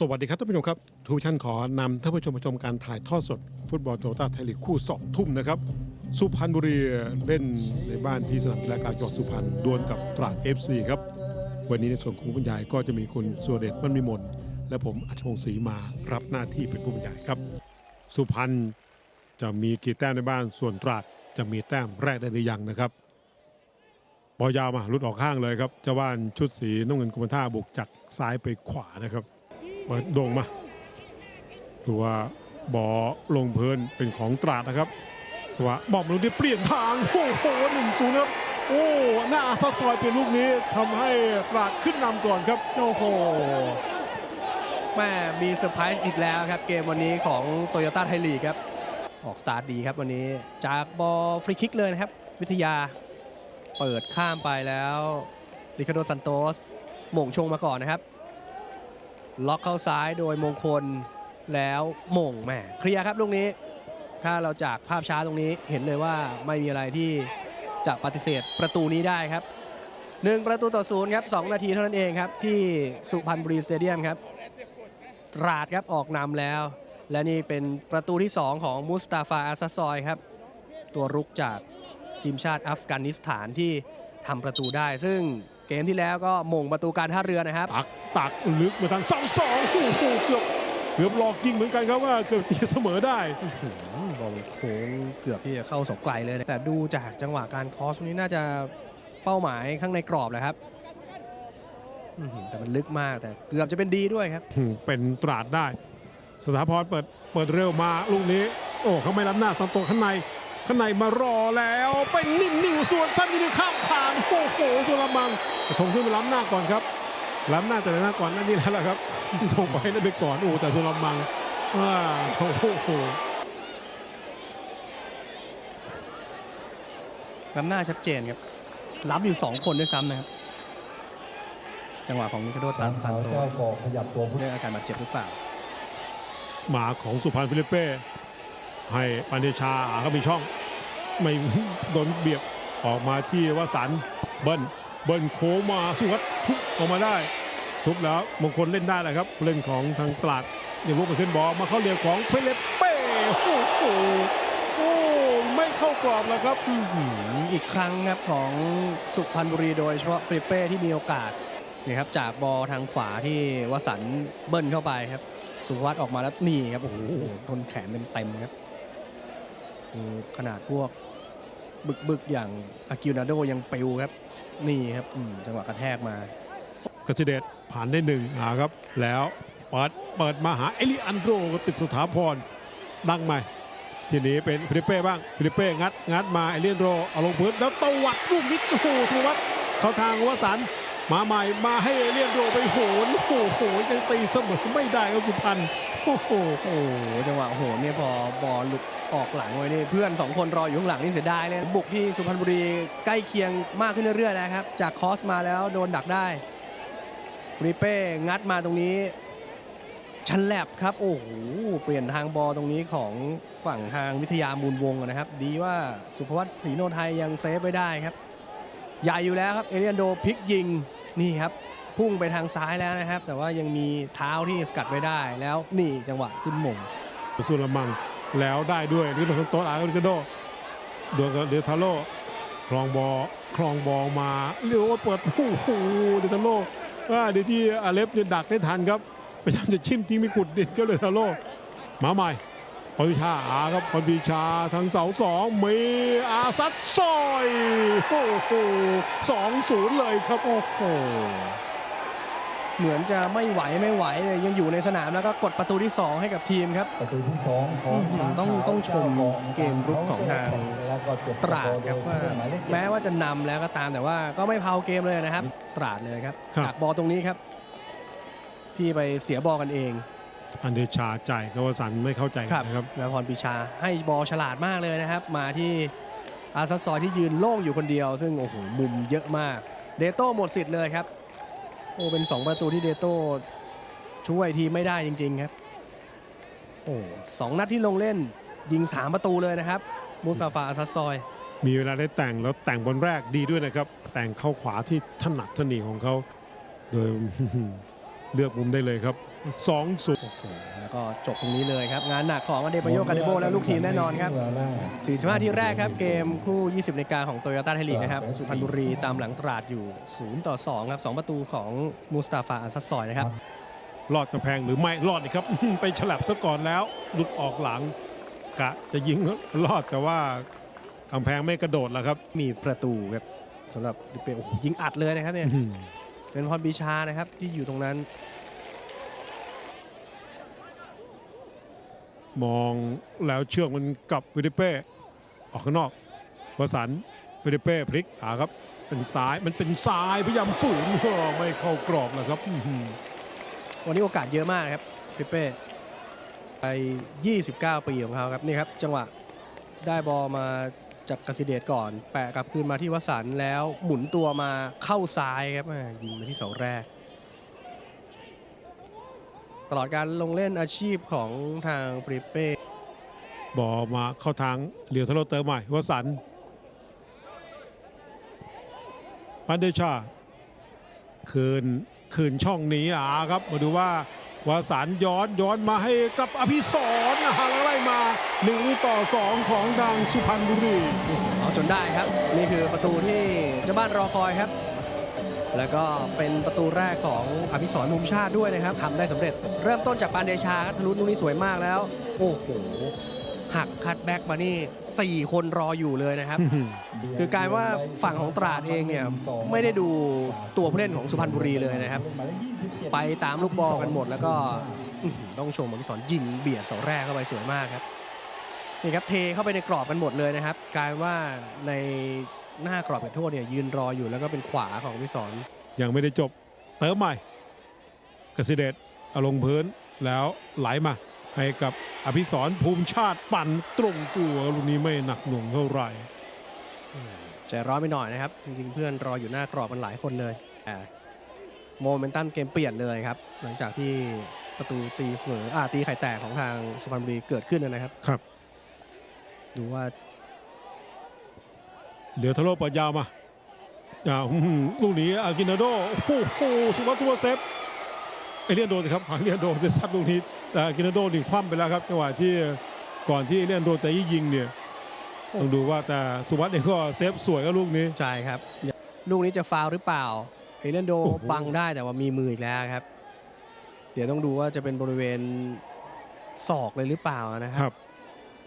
สวัสดีครับท่านผู้ชมครับทูวิชั่นขอนำท่านผู้ชมมาชมการถ่ายทอดสด ฟุตบอลโตโยต้าไทยลีกคู่2ทุ่มนะครับ สุพรรณบุรีเล่นในบ้านที่สนามกีฬากลางจังหวัดสุพรรณดวลกับตราด FC ครับ วันนี้ในส่วนของผู้บรรยายก็จะมีคุณสุรเดชมันมีมนและผมอัชพงศ์ศรีมารับหน้าที่เป็นผู้บรรยายครับ สุพรรณจะมีกี่แต้มในบ้านส่วนตราดจะมีแต้มแรกได้หรือยังนะครับบอลยาวมาลุดออกข้างเลยครับเจ้าบ้านชุดสีน้ำเงินกรมท่าบุกจากซ้ายไปขวานะครับ เปิดโด่งมาดูว่าบอลงเพลินเป็นของตราดนะครับแต่ว่าบอมลูกนี้เปลี่ยนทางโอ้โหหนึ่งศูนย์ครับโอ้หน้าซัดซอยเปลี่ยนลูกนี้ทำให้ตราดขึ้นนำก่อนครับโอ้โหแม่มีเซอร์ไพรส์อีกแล้วครับ เกมวันนี้ของโตโยต้าไทยลีกครับ ออกสตาร์ทดีครับวันนี้จากบอลฟรีคิกเลยนะครับ วิทยาเปิดข้ามไปแล้วริคาโดซันโตสหม่งชงมาก่อนนะครับ ล็อกเข้าซ้ายโดยมงคลแล้วหม่งแหม่เคลียร์ครับลูกนี้ ถ้าเราจากภาพช้าตรงนี้เห็นเลยว่าไม่มีอะไรที่จะปฏิเสธประตูนี้ได้ครับหนึ่งประตูต่อศูนย์ครับสองนาทีเท่านั้นเองครับ ที่สุพรรณบุรีสเตเดียมครับตราดครับออกนำแล้ว และนี่เป็นประตูที่ 2 ของมุสตาฟาอาซาซอยครับ ตัวรุกจากทีมชาติอัฟกานิสถานที่ทำประตูได้ซึ่ง เกมที่แล้วก็หม่งประตูการท่าเรือนะครับ ตักตักลึกมาทางเสาสองโอ้โหเกือบเกือบหลอกยิงเหมือนกันครับว่าเกือบตีเสมอได้หืมบอลโค้งเกือบที่จะเข้าเสาไกลเลยนะแต่ดูจากจังหวะการคอสตรงนี้น่าจะเป้าหมายข้างในกรอบแหละครับอื้อหือแต่มันลึกมากแต่เกือบจะเป็นดีด้วยครับอืมเป็นตราดได้ สถาพรเปิดเปิดเร็วมาลูกนี้ โอ้เขาไม่ล้ำหน้าสันโตข้างในข้างในมารอแล้ว เป็นนิ่งๆส่วนชั้นนี้ข้ามขานโอ้โหสุรมัง กระทงขึ้นมาล้ำหน้าก่อนครับ ล้ำหน้าแต่ละหน้าก่อนนั่นนี่แล้วล่ะครับลงไปนั่นไปก่อนโอ้แต่สุรมังว้าวโอ้โหล้ำหน้าชัดเจนครับล้ำอยู่ 2 คนด้วยซ้ำนะครับ จังหวะของนิคาโดตันซันโตแก้วก่อขยับตัวผู้เรื่องอาการบาดเจ็บหรือเปล่า หมาของสุพรรณฟิลิปเป้ให้ปันเดชาอ่าก็มีช่อง ไม่โดนเบียบออกมาที่วสันต์เบิ้ล เบิ้ลโค้งมาสุวัสดิ์ทุบออกมาได้ ทุบแล้วมงคลเล่นได้แหละครับเล่นของทางตราดยังลุกไปขึ้นบอลมาเข้าเหลี่ยมของเฟิลิปเป้โอ้โหโอ้ไม่เข้ากรอบแล้วครับอีกครั้งครับของสุพรรณบุรีโดยเฉพาะเฟิลิปเป้ที่มีโอกาสนี่ครับจากบอลทางขวาที่วสันเบิ้ลเข้าไปครับ สุวัสด์ออกมาแล้วนี่ครับโอ้โหโดนแขนเต็มๆครับขนาดพวกบึกๆอย่างอากิวนาโดยังปิวครับ นี่ครับอืมจังหวะกระแทกมากสิเดชผ่านได้หนึ่งหาครับ แล้วเปิดเปิดมาหาเอลิอันโดก็ติดสถาพรดังใหม่ ทีนี้เป็นฟิลิปเป้บ้างฟิลิปเป้งัดงัดมาเอลิอันโดเอาลงพื้นแล้วตวัดลูกนิดโอ้โหสุวัสดิ์เข้าทางวสัน มาใหม่มาให้เอลิอันโดไปโหนโอ้โหยังตีเสมอไม่ได้ครับสุพรรณโอ้โหโอ้จังหวะโหนเนี่ยพอบอลหลุดออกหลังไว้นี่เพื่อน 2 คนรออยู่ข้างหลังนี่เสียดายเลยบุกที่สุพรรณบุรีใกล้เคียงมากขึ้นเรื่อยๆนะครับ จากคอสมาแล้วโดนดักได้ฟริเป้งัดมาตรงนี้ชันแลบครับ โอ้โหเปลี่ยนทางบอลตรงนี้ของฝั่งทางวิทยามูลวงนะครับ ดีว่าสุภวัตศรีโนไทยยังเซฟไว้ได้ครับใหญ่อยู่แล้วครับเอเลียนโดพลิกยิง นี่ครับพุ่งไปทางซ้ายแล้วนะครับ แต่ว่ายังมีเท้าที่สกัดไว้ได้แล้วนี่จังหวะขึ้นมงสุรมังแล้วได้ด้วยนี่เป็นโต๊ะอาร์กิโดโดวงกับเดทาโลคลองบอลคลองบอลมาเรียกว่าเปิดโอ้โหเดทาโลว่าเดี๋ยวที่อาเลฟเนี่ยดักได้ทันครับพยายามจะชิมทิ้งไม่ขุดเด็ดก็เลยทาโลมาใหม่ พรพิชาอาครับพรพิชาทางเสาสองมีอาซัดซอยโอ้โหสองศูนย์เลยครับโอ้โหเหมือนจะไม่ไหวไม่ไหวเลยยังอยู่ในสนามแล้วก็กดประตูที่ 2 ให้กับทีมครับประตูที่สองของอื้อหือต้องต้องชมเกมรุกของทางแล้วก็เจ็บตราดครับว่าหมายเลขเจ็ดแม้ว่าจะนำแล้วก็ตามแต่ว่าก็ไม่เผาเกมเลยนะครับ ตราดเลยครับครับจากบอลตรงนี้ครับ ที่ไปเสียบอลกันเอง อันเดชาจ่ายกวสันไม่เข้าใจครับนะครับแล้วพรปีชาให้บอลฉลาดมากเลยนะครับ มาที่อาซัสซอยที่ยืนโล่งอยู่คนเดียว ซึ่งโอ้โหมุมเยอะมาก เดโต้หมดสิทธิ์เลยครับโอ้เป็น 2 ประตูที่เดโต้ช่วยทีมไม่ได้จริง ๆครับโอ้สองนัดที่ลงเล่นยิง 3 ประตูเลยนะครับมูซาฟาอาซัสซอย มีเวลาได้แต่งแล้วแต่งบนแรกดีด้วยนะครับ แต่งเข้าขวาที่ถนัดถนีของเขาโดย เลือกมุมได้เลยครับ2องศูนย์โอ้โหแล้วก็จบตรงนี้เลยครับ งานหนักของอเดบโยกาเดโบและลูกทีมแน่นอนครับ 45 ที่แรกครับ เกมคู่ 20นาฬิกาของโตโยต้าไทยลีกนะครับ สุพรรณบุรีตามหลังตราดอยู่ 0 ต่อ 2 ครับ 2 ประตูของมูสตาฟาอันซัสซอยนะครับรอดกำแพงหรือไม่รอดนี่ครับ ไปฉลับซะก่อนแล้ว หลุดออกหลัง กะจะยิงรอดแต่ว่ากำแพงไม่กระโดดแล้วครับ มีประตูครับสำหรับฟิลิปเปโอ้โหยิงอัดเลยนะครับเนี่ยอื้อหือ เป็นพรบีชานะครับที่อยู่ตรงนั้น มองแล้วเชือกมันกลับวิดิเป้ ออกข้างนอกวสันต์วิดิเป้พลิกหาครับ เป็นซ้ายมันเป็นซ้ายพยายามฝืนอ้อไม่เข้ากรอบแล้วครับอื้อหือวันนี้โอกาสเยอะมากครับฟิลิปเป้ไป 29 ปีของเขาครับนี่ครับจังหวะได้บอลมา จากกสิเดชก่อน แปะกลับคืนมาที่วสันแล้วหมุนตัวมาเข้าซ้ายครับยิงมาที่เสาแรก ตลอดการลงเล่นอาชีพของทางฟิลิปเป้บอมาเข้าทางเหลียวทะโลเติมใหม่วสันปันเดชาคืนคืนช่องนี้อ่าครับ มาดูว่าวาสานย้อนย้อนมาให้กับอภิสรนะฮะ มา1ต่อ 2 ของทางสุพรรณบุรีเอาจนได้ครับ นี่คือประตูที่เจ้าบ้านรอคอยครับ แล้วก็เป็นประตูแรกของอภิสรณ์มุมชาติด้วยนะครับทำได้สำเร็จ เริ่มต้นจากปานเดชาครับทะลุลูกนี้สวยมากแล้ว โอ้โหหักคัดแบ็กมานี่ 4 คนรออยู่เลยนะครับ คือกลายว่าฝั่งของตราดเองเนี่ย ไม่ได้ดูตัวผู้เล่นของสุพรรณบุรีเลยนะครับ ไปตามลูกบอลกันหมดแล้วก็อื้อหือ ต้องชมอภิสรยิงเบียดเสาแรกเข้าไปสวยมากครับนี่ครับเทเข้าไปในกรอบกันหมดเลยนะครับกลายว่าในหน้ากรอบเขตโทษเนี่ยยืนรออยู่แล้วก็เป็นขวาของอภิสรยังไม่ได้จบเติมใหม่กสิเดชเอาลงพื้นแล้วไหลมาให้กับอภิสรณ์ภูมิชาติปั่นตรงตัวลูกนี้ไม่หนักหน่วงเท่าไหร่ใจร้อนไปหน่อยนะครับ จริงๆ เพื่อนรออยู่หน้ากรอบมันหลายคนเลยแต่ โมเมนตัมเกมเปลี่ยนเลยครับ หลังจากที่ประตูตีเสมออ่าตีไข่แตกของทางสุพรรณบุรีเกิดขึ้นนะครับ ครับ ดูว่าเหลือทะโลเปิดยาวมาอ่าอื้อหือลูกนี้อากินาโดโอ้โหสุวัสดิ์ทัวเซฟเอเลียนโดนสิครับเอเลียนโดจะซัดลูกนี้แต่อากินาโดนี่คว่ำไปแล้วครับจังหวะที่ก่อนที่เอเลียนโดแต่ยิงเนี่ยต้องดูว่าแต่สุวัสดิ์เองก็เซฟสวยก็ลูกนี้ ใช่ครับ ลูกนี้จะฟาวล์หรือเปล่า เอเลนโดโอ้โห บังได้แต่ว่ามีมืออีกแล้วครับ เดี๋ยวต้องดูว่าจะเป็นบริเวณศอกเลยหรือเปล่านะคครัรับ บ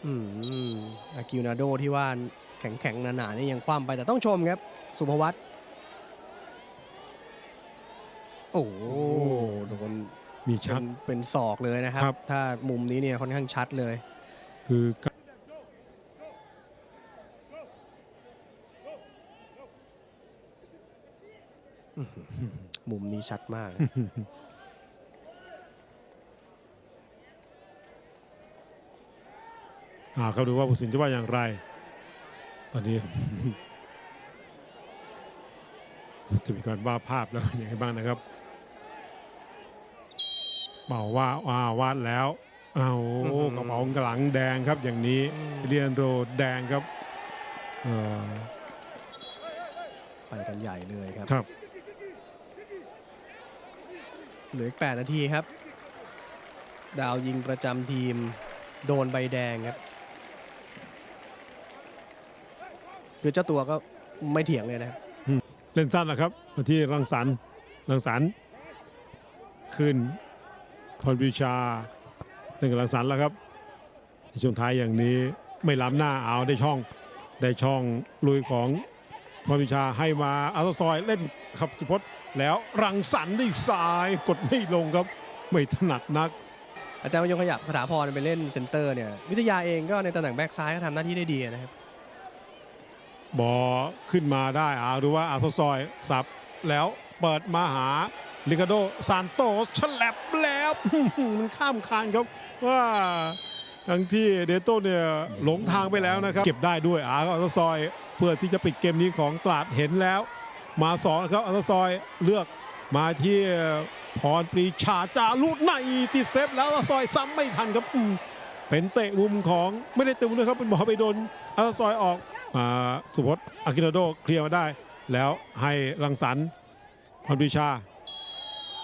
อืมอากิวนาโดที่ว่าแข็งแข็งๆหนาๆนี่ยังคว่ำไปแต่ต้องชมครับ สุภวัตโอ้โหโดนมีเป็ชักนเป็นศอกเลยนะครับ ครับ ถ้ามุมนี้เนี่ยค่อนข้างชัดเลย คือ มุมนี้ชัดมาก อ่าเขาดูว่าผู้สินจะว่าอย่างไร ตอนนี้ จะมีการว่าภาพแล้วอย่างไรบ้างนะครับเป่าว่าว่าวาดแล้วเอาอื้อหือกระเป๋ากระหลังแดงครับอย่างนี้อืมเรียนโรแดงครับเอ่อไปกันใหญ่เลยครับครับ เหลืออีก 8 นาทีครับ ดาวยิงประจำทีมโดนใบแดงครับ คือเจ้าตัวก็ไม่เถียงเลยนะครับ เล่นสั้นนะครับมาที่รังสรรค์รังสรรค์ขึ้นพรวิชาเล่นกับรังสรรค์แล้วครับในช่วงท้ายอย่างนี้ไม่ล้ำหน้าเอาได้ช่องได้ช่องลุยของ พรวิชาให้มาอัลซอยเล่นครับสุพจน์แล้วรังสรรค์ได้ซ้ายกดไม่ลงครับ ไม่ถนัดนัก อาจารย์มยงขยับสถาพรไปเล่นเซนเตอร์เนี่ยวิทยาเองก็ในตำแหน่งแบ็กซ้ายก็ทำหน้าที่ได้ดีนะครับบอขึ้นมาได้อาดูว่าอาซซอยสับแล้วเปิดมาหาลิคาโดซานโตสฉลับแล้วมันข้ามคานครับว่า ทั้งที่เดโต้เนี่ยหลงทางไปแล้วนะครับ เก็บได้ด้วยอาอาซซอย เพื่อที่จะปิดเกมนี้ของตราดเห็นแล้ว มาสองนะครับอาซซอยเลือกมาที่พรปรีชาจารุในติดเซฟแล้วอาซซอยซ้ำไม่ทันครับเป็นเตะมุมของไม่ได้เตะมุมนะครับเป็นบอลไปโดนอาซซอยออกอ่าสุพจน์อากินาโดเคลียร์มาได้ แล้วให้รังสรรค์พรปรีชา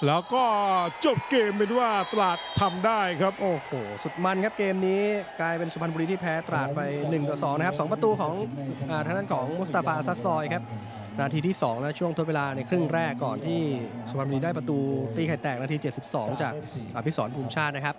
แล้วก็จบเกมเป็นว่าตราดทำได้ครับ โอ้โห สุดมันครับเกมนี้กลายเป็นสุพรรณบุรีที่แพ้ตราดไป1ต่อ2นะครับ2ประตูของอาทางด้านของมุสตาฟาซัสซอยครับ นาทีที่2นะช่วงทดเวลาในครึ่งแรกก่อนที่สุพรรณบุรีได้ประตูตีไข่แตกนาที 72 จากอภิสรภูมิชาตินะครับ